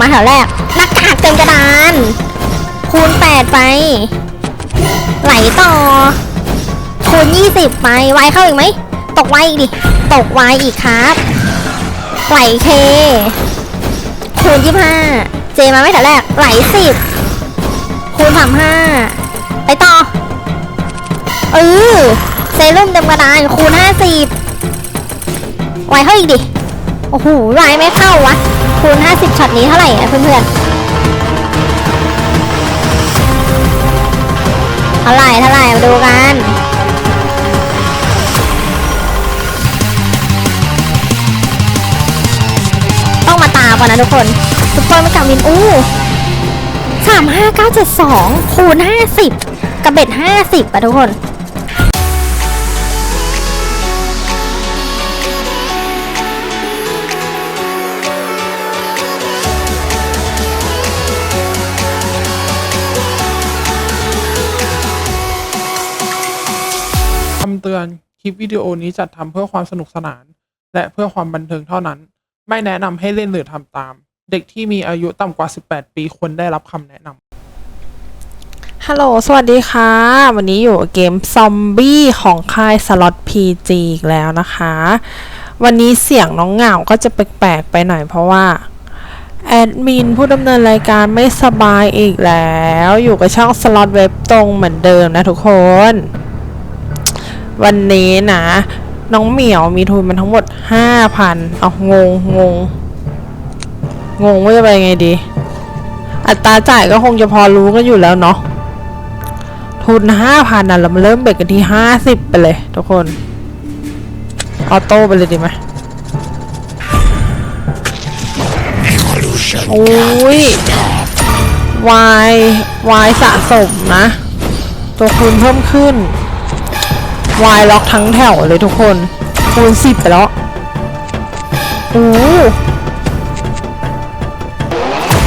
มาแถวแรกหน้ากากเต็มกระดาน คูณ 8 ไป ไหลต่อ คูณ 20 ไป ไวเข้าอีกไหม ตกไวอีกดิ ตกไวอีกครับไหลเค คูณ 25 เจมาไม่แถวแรก ไหล 10 คูณ 35 ไปต่อ เออเซรุ่มเต็มกระดาน คูณ 50 ไวเข้าอีกดิ โอ้โหไวไม่เข้าวะ คูณ 50ช็อตนี้เท่าไหร่อะเพื่อนๆเท่าไหร่เท่าไหร่มาดูกันต้องมาตาก่อนนะทุกคนซุปเปอร์ไม่กาวินอู้สามห้าเก้าเจ็ดสองคูณห้าสิบกับเบ็ดห้าสิบอะทุกคน ลิปวิดีโอนี้จัดทำเพื่อความสนุกสนาน และเพื่อความบันเทิงเท่านั้น ไม่แนะนำให้เล่นหรือทำตาม เด็กที่มีอายุต่ำกว่า 18 ปีควรได้รับคำแนะนำฮัลโหล สวัสดีค่ะ วันนี้อยู่เกมซอมบี้ของค่ายสล็อต PG อีกแล้วนะคะ วันนี้เสียงน้องเหงาก็จะแปลกๆไปหน่อยเพราะว่า แอดมินผู้ดำเนินรายการไม่สบายอีกแล้ว อยู่กับช่องสล็อตเว็บตรงเหมือนเดิมนะทุกคน วันนี้นะน้องเหมียวมีทุนมันทั้งหมด5,000เอางงงงงงว่าจะไปไงดี อัตราจ่ายก็คงจะพอรู้กันอยู่แล้วเนาะทุนห้าพันอะเรามาเริ่มเบ็ดกันที่ห้าสิบไปเลยทุกคน ออโต้ไปเลยดีไหมโอ้ยวายวายสะสมนะ ตัวคูณเพิ่มขึ้น วายล็อกทั้งแถวเลยทุกคนคูณสิบไปแล้วโอ้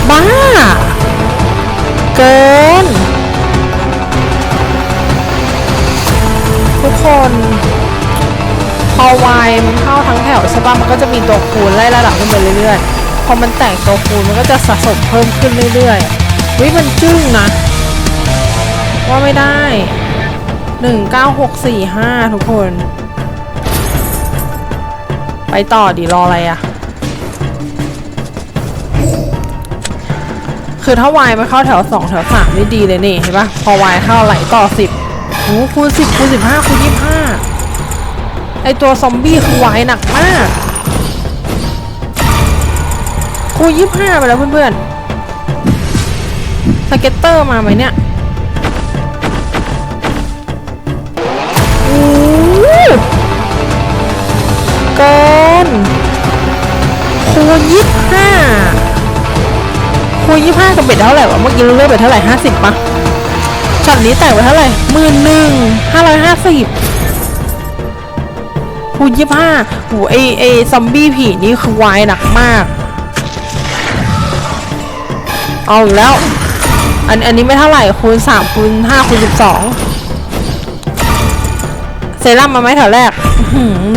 บ้า เกิน ทุกคน พอวายมันเข้าทั้งแถวใช่ปะมันก็จะมีตัวคูณไล่ระดับขึ้นไปเรื่อยๆ พอมันแตกตัวคูณมันก็จะสะสมเพิ่มขึ้นเรื่อยๆวิมันจึ้งนะ ว่าไม่ได้ หนึ่งเก้าหกสี่ห้าทุกคน ไปต่อดีรออะไรอะคือถ้าวายมันเข้าแถวสองแถวสามนี่ดีเลยนี่เห็นปะพอวายเข้าไหลต่อสิบโอ้คูณสิบคูณสิบห้าคูณยี่ห้าไอตัวซอมบี้คือวายหนักมากคูณยี่ห้าไปแล้วเพื่อนๆสเก็ตเตอร์มาไหมเนี่ย โหเกินคูณยี่ห้าคูณยี่ห้ากับเบ็ดเท่าไหร่วะเมื่อกี้เราเลือกเบ็ดเท่าไหร่ห้าสิบปะช็อตนี้แตกไปเท่าไหร่หมื่นหนึ่งห้าร้อยห้าสิบคูณยี่ห้าโหไอไอซอมบี้ผีนี่คือวายหนักมาก เอาอีกแล้ว อันอันนี้ไม่เท่าไหร่คูณสามคูณห้าคูณสิบสอง เซรั่มมาไหมแถวแรก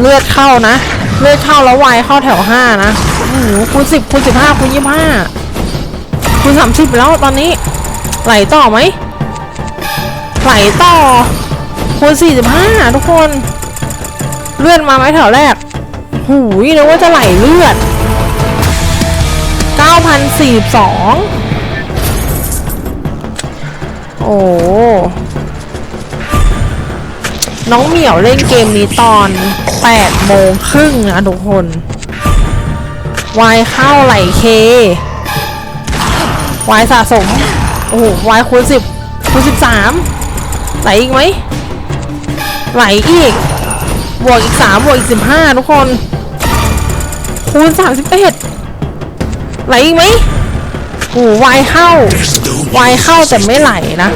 เลือดเข้านะ เลือดเข้าแล้ววายเข้าแถวห้านะโอ้โหคูณสิบคูณสิบห้าคูณยี่ห้าคุณสามสิบแล้วตอนนี้ ไหลต่อไหมไหลต่อคูณสี่สิบห้าทุกคน เลือดมาไหมแถวแรก หูยนึกว่าจะไหลเลือดเก้าพันสี่สองโอ้ น้องเหมียวเล่นเกมนี้ตอน8โมงครึ่งนะทุกคนวายเข้าไหลเควายสะสม โอ้โหวายคูณสิบคูณสิบสามไหลอีกไหมไหลอีก บวกอีกสามบวกอีกสิบห้าทุกคน คูณสามสิบเอ็ดไหลอีกไหมโอ้โหวายเข้าวายเข้าแต่ไม่ไหลนะ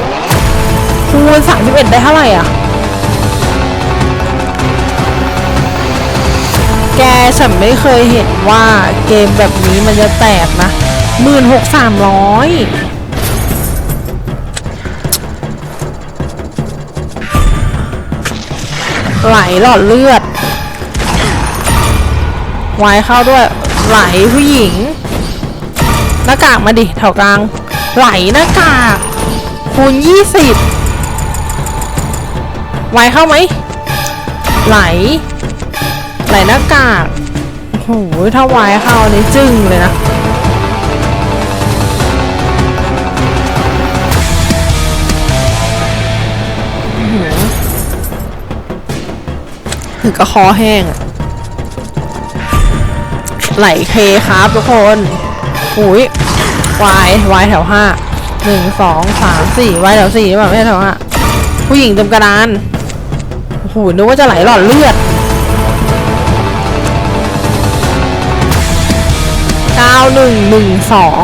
คูณสามสิบเอ็ดได้เท่าไหร่อะ แกฉันไม่เคยเห็นว่าเกมแบบนี้มันจะแตกนะหมื่นหกสามร้อยไหลหลอดเลือดวายเข้าด้วย ไหลผู้หญิง หน้ากากมาดิแถวกลาง ไหลหน้ากากคูณยี่สิบไวเข้าไหมไหล ไหลหน้ากากโอ้โหถ้าไวเข้านี่จึ้งเลยนะอื้อหือถึงกระคอแห้งอะไหลเคครับทุกคนอุ้ยวายวายแถวห้าหนึ่งสองสามสี่วายแถวสี่แบบไม่ใช่แถวห้าผู้หญิงเต็มกระดานโอ้โหนึกว่าจะไหลหลอดเลือด เก้าหนึ่งหนึ่งสอง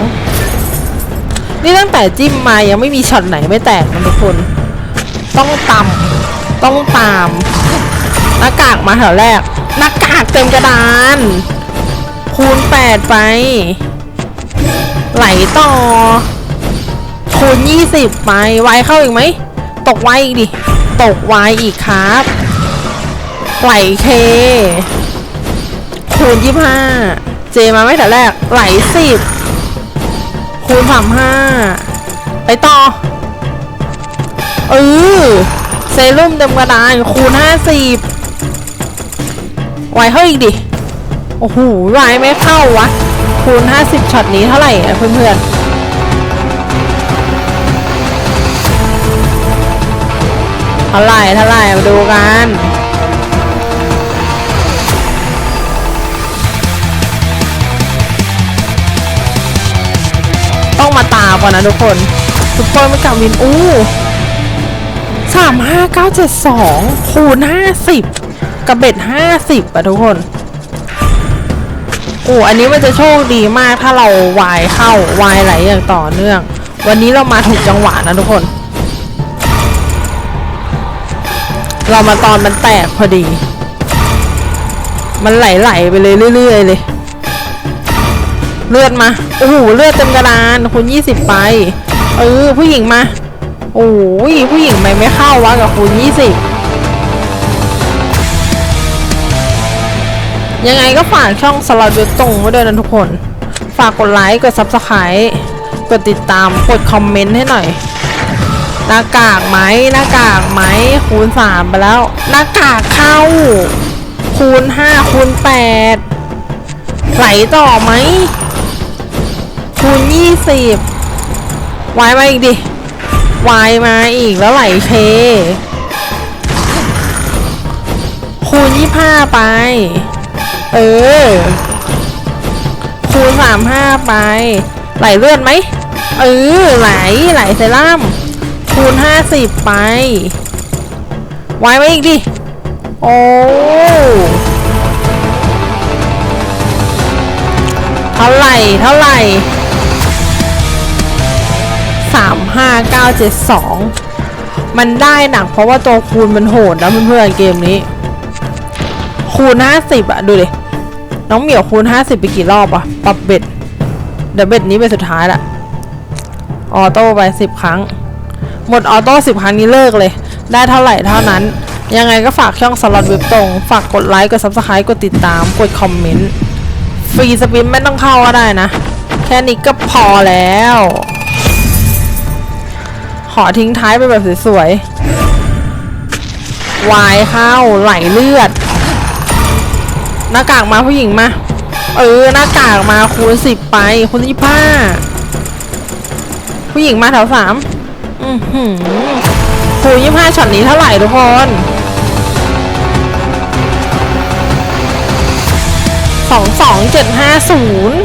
นี่ตั้งแต่จิ้มมายังไม่มีช็อตไหนไม่แตกนะทุกคน ต้องต่ำต้องตาม หน้ากากมาแถวแรก หน้ากากเต็มกระดาน คูณแปดไป ไหลต่อ คูณยี่สิบไป ไวเข้าอีกไหม ตกไวอีกดิ ตกไวอีกครับไหลเค คูณยี่ห้า เจมาไม่แต่แรกไหลสิบคูณสามห้าไปต่อเออเซรุ่มเต็มกระดานคูณห้าสิบไหวเข้าอีกดิ โอ้โหไหวไม่เข้าวะ คูณห้าสิบช็อตนี้เท่าไหร่เพื่อนๆเท่าไรเท่าไรมาดูกัน มาตามก่อนนะทุกคนทุกคนไม่กลับวินอู้สามห้าเก้าเจ็ดสองคูณห้าสิบกับเบ็ดห้าสิบอะทุกคนโอ้อันนี้มันจะโชคดีมากถ้าเราวายเข้าวายไหลอย่างต่อเนื่อง วันนี้เรามาถูกจังหวะนะทุกคน เรามาตอนมันแตกพอดี มันไหลๆไปเลยเรื่อยๆเลย เลือดมา โอ้โห เลือดเต็มกระดานคุณยี่สิบไป เออ ผู้หญิงมา โอ้ยผู้หญิงไม่ไม่เข้าวะกับคุณยี่สิบยังไงก็ฝากช่องสลัดเว็บตรงไว้ด้วยนะทุกคน ฝากกดไลค์ กด subscribe กดติดตาม กดคอมเมนต์ให้หน่อย หน้ากากไหม หน้ากากไหม คูณสามไปแล้ว หน้ากากเข้า คูณห้าคูณแปดไหลต่อไหม คูณยี่สิบวายมาอีกดิวายมาอีกแล้วไหลเค คูณยี่ห้าไป เออ คูณสามห้าไป ไหลเลือดไหม เออ ไหล ไหลเซรั่ม คูณห้าสิบไปวายมาอีกดิ โอ้เท่าไหร่ เท่าไหร่ สามห้าเก้าเจ็ดสองมันได้หนักเพราะว่าตัวคูณมันโหดนะเพื่อนๆเกมนี้ คูณห้าสิบอะดูดิ น้องเหมียวคูณห้าสิบไปกี่รอบอะปรับเบ็ด เดี๋ยวเบ็ดนี้เป็นสุดท้ายละออโต้ไปสิบครั้ง หมดออโต้สิบครั้งนี้เลิกเลย ได้เท่าไหร่เท่านั้นยังไงก็ฝากช่องสล็อตเว็บตรง ฝากกดไลค์ กดซับสไครต์กดติดตาม กดคอมเมนต์ ฟรีสปินไม่ต้องเข้าก็ได้นะ แค่นี้ก็พอแล้ว ขอทิ้งท้ายไปแบบสวยๆวายเข้าไหลเลือด หน้ากากมาผู้หญิงมา เออหน้ากากมาคูณสิบไปคูณยี่ห้าผู้หญิงมาแถวสามอือหือคูณยี่ห้าช็อตนี้เท่าไหร่ทุกคนสองสองเจ็ดห้าศูนย์